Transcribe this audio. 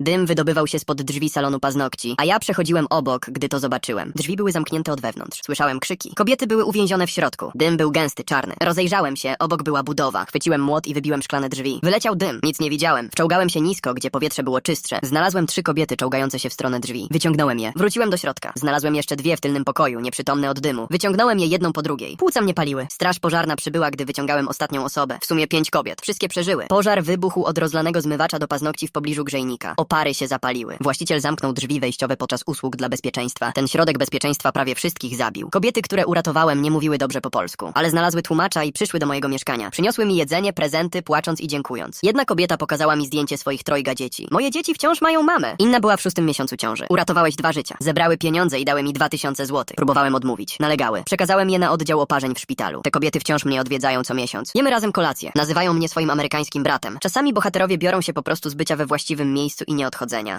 Dym wydobywał się spod drzwi salonu paznokci, a ja przechodziłem obok, gdy to zobaczyłem. Drzwi były zamknięte od wewnątrz. Słyszałem krzyki. Kobiety były uwięzione w środku. Dym był gęsty, czarny. Rozejrzałem się, obok była budowa. Chwyciłem młot i wybiłem szklane drzwi. Wyleciał dym. Nic nie widziałem. Wczołgałem się nisko, gdzie powietrze było czystsze. Znalazłem trzy kobiety czołgające się w stronę drzwi. Wyciągnąłem je. Wróciłem do środka. Znalazłem jeszcze dwie w tylnym pokoju, nieprzytomne od dymu. Wyciągnąłem je jedną po drugiej. Płuca mnie paliły. Straż pożarna przybyła, gdy wyciągałem ostatnią osobę. W sumie pięć kobiet. Wszystkie przeżyły. Pożar wybuchł od rozlanego zmywacza do paznokci w pobliżu grzejnika. Opary się zapaliły. Właściciel zamknął drzwi wejściowe podczas usług dla bezpieczeństwa. Ten środek bezpieczeństwa prawie wszystkich zabił. Kobiety, które uratowałem, nie mówiły dobrze po polsku, ale znalazły tłumacza i przyszły do mojego mieszkania. Przyniosły mi jedzenie, prezenty, płacząc i dziękując. Jedna kobieta pokazała mi zdjęcie swoich trojga dzieci. Moje dzieci wciąż mają mamę. Inna była w szóstym miesiącu ciąży. Uratowałeś dwa życia. Zebrały pieniądze i dały mi dwa tysiące złotych. Próbowałem odmówić. Nalegały. Przekazałem je na oddział oparzeń w szpitalu. Te kobiety wciąż mnie odwiedzają co miesiąc. Jemy razem kolację. Nazywają mnie swoim amerykańskim bratem. Czasami bohaterowie biorą się po prostu z bycia we właściwym miejscu i nieodchodzenia.